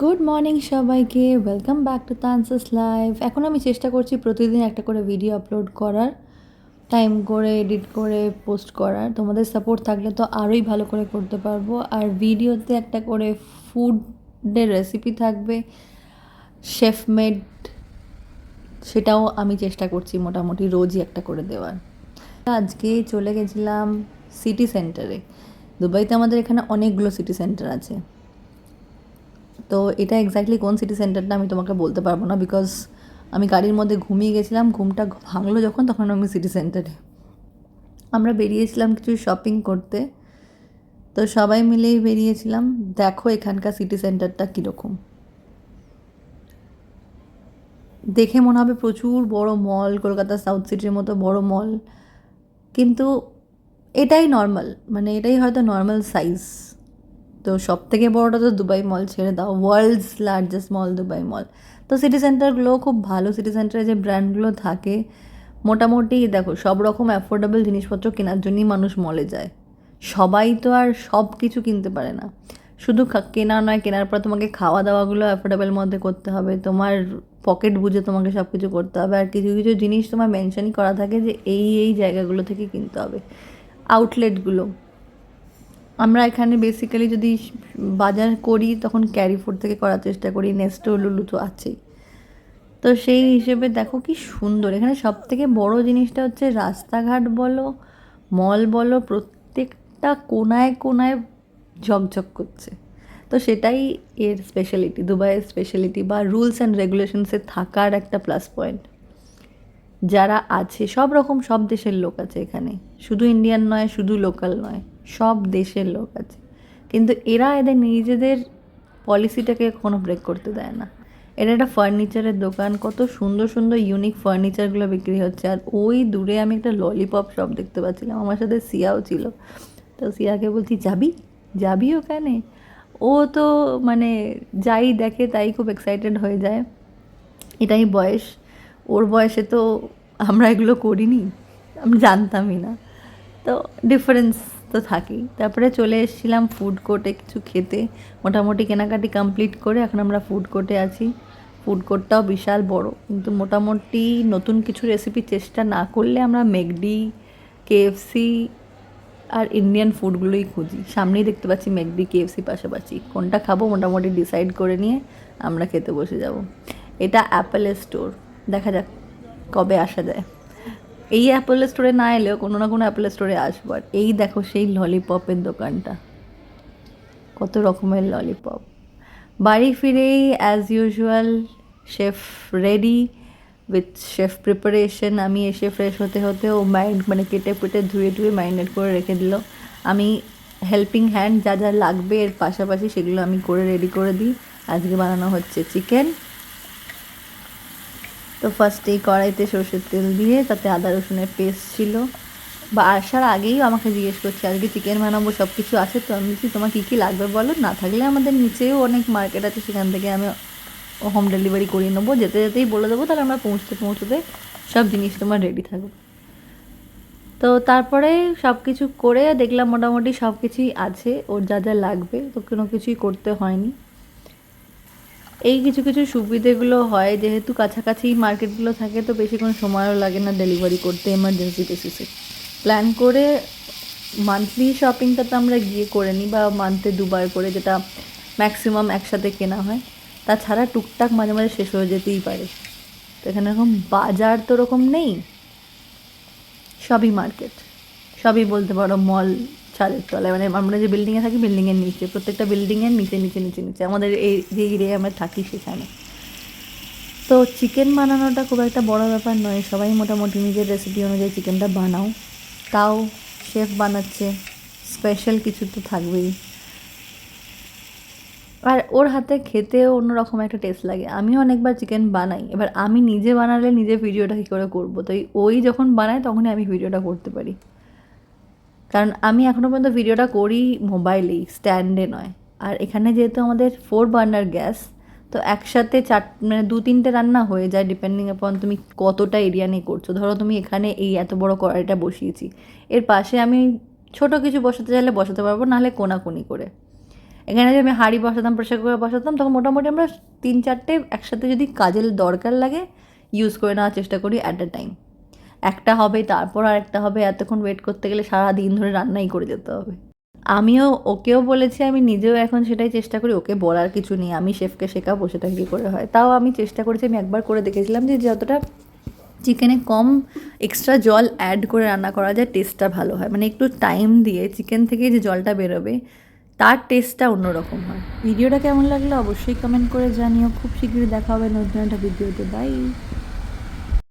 Good morning সবাইকে welcome back to তানসাস live এখন আমি চেষ্টা করছি প্রতিদিন একটা করে ভিডিও আপলোড করার টাইম করে এডিট করে পোস্ট করার। তোমাদের সাপোর্ট থাকলে তো আরোই ভালো করে করতে পারব। আর ভিডিওতে একটা করে ফুডের রেসিপি থাকবে শেফ মেড সেটাও আমি চেষ্টা করছি মোটামুটি রোজই একটা করে দেওয়ার। আজকে চলে গেছিলাম সিটি সেন্টারে দুবাইতে আমাদের এখানে অনেকগুলো সিটি সেন্টার আছে। তো এটা এক্স্যাক্টলি কোন সিটি সেন্টারটা আমি তোমাকে বলতে পারব না বিকজ আমি গাড়ির মধ্যে ঘুমিয়ে গেছিলাম, ঘুমটা ভাঙলো যখন, তখন আমি সিটি সেন্টারে আমরা বেরিয়েছিলাম কিছু শপিং করতে, তো সবাই মিলেই বেরিয়েছিলাম। দেখো এখানকার সিটি সেন্টারটা কীরকম। দেখে মনে হবে প্রচুর বড় মল কলকাতা সাউথ সিটির মতো বড় মল কিন্তু এটাই নর্মাল মানে এটাই হয়তো নর্মাল সাইজ তো সব থেকে বড়োটা তো দুবাই মল ছেড়ে দাও world's largest mall Dubai mall তো সিটি সেন্টারগুলো খুব ভালো সিটি সেন্টারে যে ব্র্যান্ডগুলো থাকে, মোটামুটি দেখো, সব রকম অ্যাফোর্ডেবল জিনিসপত্র কেনার জন্যই মানুষ মলে যায়। সবাই তো আর সব কিছু কিনতে পারে না। শুধু কেনা নয়, কেনার পর তোমাকে খাওয়া দাওয়াগুলো অ্যাফোর্ডেবল মধ্যে করতে হবে, তোমার পকেট বুঝে তোমাকে সব কিছু করতে হবে, আর কিছু কিছু জিনিস তোমার মেনশনই করা থাকে যে এই এই জায়গাগুলো থেকে কিনতে হবে। আউটলেটগুলো আমরা এখানে বেসিক্যালি যদি বাজার করি, তখন ক্যারি ক্যারিফোর্ড থেকে করার চেষ্টা করি নেস্টো লুলু তো আছেই। তো সেই হিসেবে দেখো কি সুন্দর। এখানে সব থেকে বড়ো জিনিসটা হচ্ছে রাস্তাঘাট বলো মল বলো, প্রত্যেকটা কোনায় কোনায় ঝকঝক করছে। তো সেটাই এর স্পেশালিটি দুবাইয়ের স্পেশালিটি বা রুলস অ্যান্ড রেগুলেশনসে থাকার একটা প্লাস পয়েন্ট যারা আছে, সব রকম সব দেশের লোক আছে এখানে। শুধু ইন্ডিয়ান নয়, শুধু লোকাল নয়, সব দেশের লোক আছে। কিন্তু এরা এদের নিজেদের পলিসিটাকে কোনো ব্রেক করতে দেয় না। এটা একটা ফার্নিচারের দোকান, কত সুন্দর সুন্দর ইউনিক ফার্নিচারগুলো বিক্রি হচ্ছে। আর ওই দূরে আমি একটা ললিপপ শপ দেখতে পাচ্ছিলাম, আমার সাথে সিয়াও ছিল। তো সিয়াকে বলছি, যাবি? যাবি ওখানে? ও তো মানে যাই দেখে তাই খুব এক্সাইটেড হয়ে যায়। এটাই বয়স। ওর বয়সে তো আমরা এগুলো করিনি, আমি জানতামই না। তো ডিফারেন্স তো থাকেই। তারপরে চলে এসেছিলাম ফুড কোর্টে কিছু খেতে। মোটামুটি কেনাকাটি কমপ্লিট করে এখন আমরা ফুড কোর্টে আছি। ফুড কোর্টটাও বিশাল বড়, কিন্তু মোটামুটি নতুন কিছু রেসিপি চেষ্টা না করলে আমরা মেকডি কেএফসি আর ইন্ডিয়ান ফুডগুলোই খুঁজি। সামনেই দেখতে পাচ্ছি মেকডি কেএফসি পাশাপাশি। কোনটা খাব মোটামুটি ডিসাইড করে নিয়ে আমরা খেতে বসে যাব। এটা অ্যাপেলের স্টোর দেখা যাক কবে আসা যায়? এই অ্যাপেল স্টোরে না এলেও কোনো না কোনো অ্যাপেল স্টোরে আসব। আর এই দেখো সেই ললিপপের দোকানটা। কত রকমের ললিপপ বাড়ি ফিরেই as usual chef ready with chef preparation আমি এসে ফ্রেশ হতে হতে ও মাইন্ড মানে কেটে পেটে ধুয়ে ধুয়ে মাইন্ডেড করে রেখে দিল। আমি হেল্পিং হ্যান্ড যা যা লাগবে এর পাশাপাশি সেগুলো আমি করে রেডি করে দিই। আজকে বানানো হচ্ছে চিকেন তো ফার্স্টেই কড়াইতে সর্ষের তেল দিয়ে তাতে আদা, রসুনের পেস্ট ছিল। বা আসার আগেই আমাকে জিজ্ঞেস করছে, আজকে চিকেন বানাবো সব কিছু আছে তো? আমি বলছি, তোমার কী কী লাগবে বলো? না থাকলে আমাদের নিচেও অনেক মার্কেট আছে, সেখান থেকে আমি হোম ডেলিভারি করিয়ে নেব। যেতে যেতেই বলে দেবো, তাহলে আমরা পৌঁছতে পৌঁছতে সব জিনিস তোমার রেডি থাকবে। তো তারপরে সব কিছু করে দেখলাম মোটামুটি সব কিছুই আছে, ওর যা যা লাগবে, তো কোনো কিছুই করতে হয়নি। এই কিছু কিছু সুবিধেগুলো হয়, যেহেতু কাছাকাছি মার্কেটগুলো থাকে তো বেশি কোনো সময়ও লাগে না ডেলিভারি করতে এমার্জেন্সি বেসিসে প্ল্যান করে মান্থলি শপিংটা তো আমরা গিয়ে করে নিই বা মান্থে দুবার করে যেটা ম্যাক্সিমাম একসাথে কেনা হয়। তাছাড়া টুকটাক মাঝে মাঝে শেষ হয়ে যেতেই পারে। তো এখানে এরকম বাজার তো ওরকম নেই। সবই মার্কেট সবই বলতে পারো মল ছাদের তলায় মানে আমরা যে বিল্ডিংয়ে থাকি বিল্ডিংয়ের নিচে, প্রত্যেকটা বিল্ডিংয়ের নিচে নিচে নিচে নিচে। আমাদের এই যে এরিয়ায় আমরা থাকি সেখানে। তো চিকেন বানানোটা খুব একটা বড় ব্যাপার নয়। সবাই মোটামুটি নিজের রেসিপি অনুযায়ী চিকেনটা বানাও। তাও শেফ বানাচ্ছে। স্পেশাল কিছু তো থাকবেই। আর ওর হাতে খেতেও অন্যরকম একটা টেস্ট লাগে। আমিও অনেকবার চিকেন বানাই। এবার আমি নিজে বানালে নিজে ভিডিওটা কী করে করব? তো ওই যখন বানায়, তখনই আমি ভিডিওটা করতে পারি। কারণ আমি এখনও পর্যন্ত ভিডিওটা করি মোবাইলেই, স্ট্যান্ডে নয়। আর এখানে যেহেতু আমাদের ফোর বার্নার গ্যাস তো একসাথে চার মানে দু তিনটে রান্না হয়ে যায় ডিপেন্ডিং আপন তুমি কতটা এরিয়া নিয়ে করছ। ধরো তুমি এখানে এই এত বড় কড়াইটা বসিয়েছি, এর পাশে আমি ছোট কিছু বসাতে চাইলে বসাতে পারব, নাহলে কোনাকুনি করে। এখানে যদি আমি হাঁড়ি বসাতাম প্রেশার কুকার বসাতাম, তখন মোটামুটি আমরা তিন চারটে একসাথে যদি কাজের দরকার লাগে ইউজ করে নেওয়ার চেষ্টা করি অ্যাট আ টাইম একটা হবে, তারপর আর একটা হবে, এতক্ষণ ওয়েট করতে গেলে সারা দিন ধরে রান্নাই করে যেতে হবে। আমিও, ওকেও বলেছি, আমি নিজেও এখন সেটাই চেষ্টা করি, ওকে বলার কিছু নেই, আমি শেফকে শেখাবো, সেটা কী করে হয়। তাও আমি চেষ্টা করেছি, আমি একবার করে দেখেছিলাম যে যতটা চিকেনে কম এক্সট্রা জল অ্যাড করে রান্না করা যায় টেস্টটা ভালো হয়। মানে একটু টাইম দিয়ে চিকেন থেকে যে জলটা বেরোবে, তার টেস্টটা অন্যরকম হয়। ভিডিওটা কেমন লাগল অবশ্যই কমেন্ট করে জানিও। খুব শীঘ্রই দেখা হবে নতুন একটা ভিডিওতে। বাই